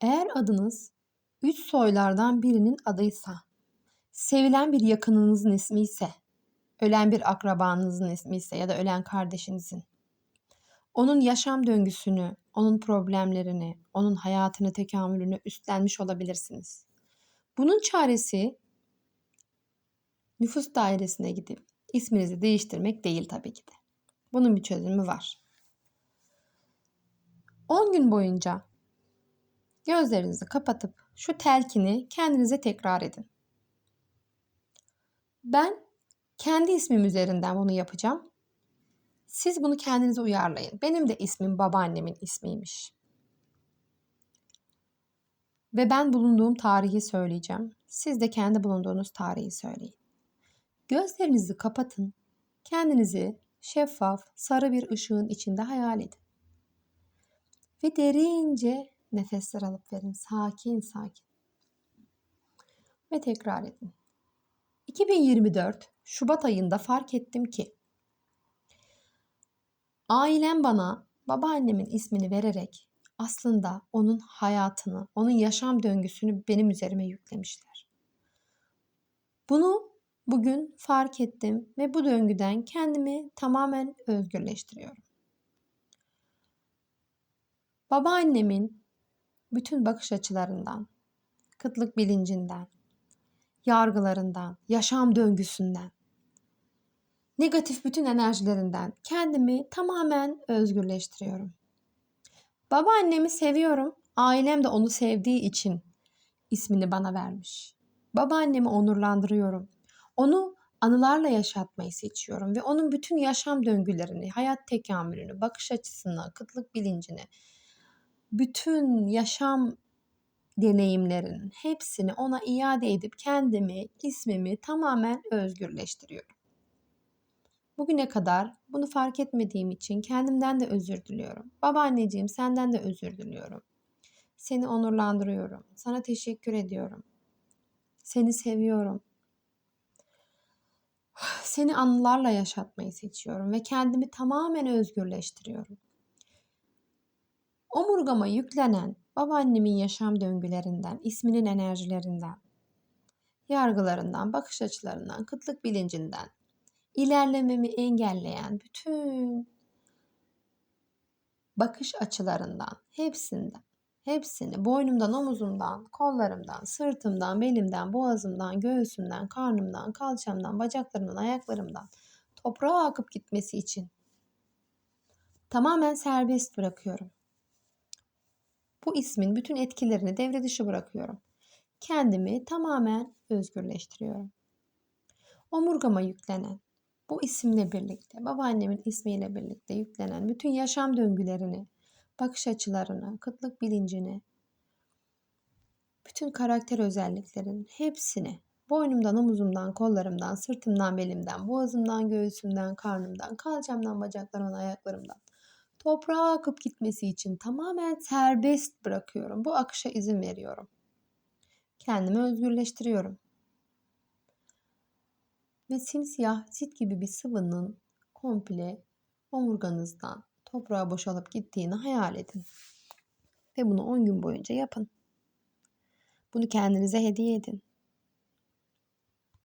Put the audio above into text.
Eğer adınız üç soylardan birinin adıysa, sevilen bir yakınınızın ismi ise, ölen bir akrabanızın ismi ise ya da ölen kardeşinizin, onun yaşam döngüsünü, onun problemlerini, onun hayatını, tekamülünü üstlenmiş olabilirsiniz. Bunun çaresi nüfus dairesine gidip isminizi değiştirmek değil tabii ki de. Bunun bir çözümü var. 10 gün boyunca gözlerinizi kapatıp şu telkini kendinize tekrar edin. Ben kendi ismim üzerinden bunu yapacağım. Siz bunu kendinize uyarlayın. Benim de ismim babaannemin ismiymiş. Ve ben bulunduğum tarihi söyleyeceğim. Siz de kendi bulunduğunuz tarihi söyleyin. Gözlerinizi kapatın. Kendinizi şeffaf, sarı bir ışığın içinde hayal edin. Ve derince nefesler alıp verin. Sakin sakin. Ve tekrar edin. 2024 Şubat ayında fark ettim ki ailem bana babaannemin ismini vererek aslında onun hayatını, onun yaşam döngüsünü benim üzerime yüklemişler. Bunu bugün fark ettim ve bu döngüden kendimi tamamen özgürleştiriyorum. Babaannemin bütün bakış açılarından, kıtlık bilincinden, yargılarından, yaşam döngüsünden, negatif bütün enerjilerinden kendimi tamamen özgürleştiriyorum. Babaannemi seviyorum. Ailem de onu sevdiği için ismini bana vermiş. Babaannemi onurlandırıyorum. Onu anılarla yaşatmayı seçiyorum ve onun bütün yaşam döngülerini, hayat tekamülünü, bakış açısını, kıtlık bilincini, bütün yaşam deneyimlerinin hepsini ona iade edip kendimi, ismimi tamamen özgürleştiriyorum. Bugüne kadar bunu fark etmediğim için kendimden de özür diliyorum. Babaanneciğim senden de özür diliyorum. Seni onurlandırıyorum. Sana teşekkür ediyorum. Seni seviyorum. Seni anılarla yaşatmayı seçiyorum ve kendimi tamamen özgürleştiriyorum. Omurgama yüklenen babaannemin yaşam döngülerinden, isminin enerjilerinden, yargılarından, bakış açılarından, kıtlık bilincinden, ilerlememi engelleyen bütün bakış açılarından, hepsinden, hepsini boynumdan, omuzumdan, kollarımdan, sırtımdan, belimden, boğazımdan, göğsümden, karnımdan, kalçamdan, bacaklarımdan, ayaklarımdan toprağa akıp gitmesi için tamamen serbest bırakıyorum. Bu ismin bütün etkilerini devre dışı bırakıyorum. Kendimi tamamen özgürleştiriyorum. Omurgama yüklenen, bu isimle birlikte, babaannemin ismiyle birlikte yüklenen bütün yaşam döngülerini, bakış açılarını, kıtlık bilincini, bütün karakter özelliklerin hepsini boynumdan, omuzumdan, kollarımdan, sırtımdan, belimden, boğazımdan, göğsümden, karnımdan, kalçamdan, bacaklarımdan, ayaklarımdan toprağa akıp gitmesi için tamamen serbest bırakıyorum. Bu akışa izin veriyorum. Kendimi özgürleştiriyorum. Ve simsiyah sit gibi bir sıvının komple omurganızdan toprağa boşalıp gittiğini hayal edin. Ve bunu 10 gün boyunca yapın. Bunu kendinize hediye edin.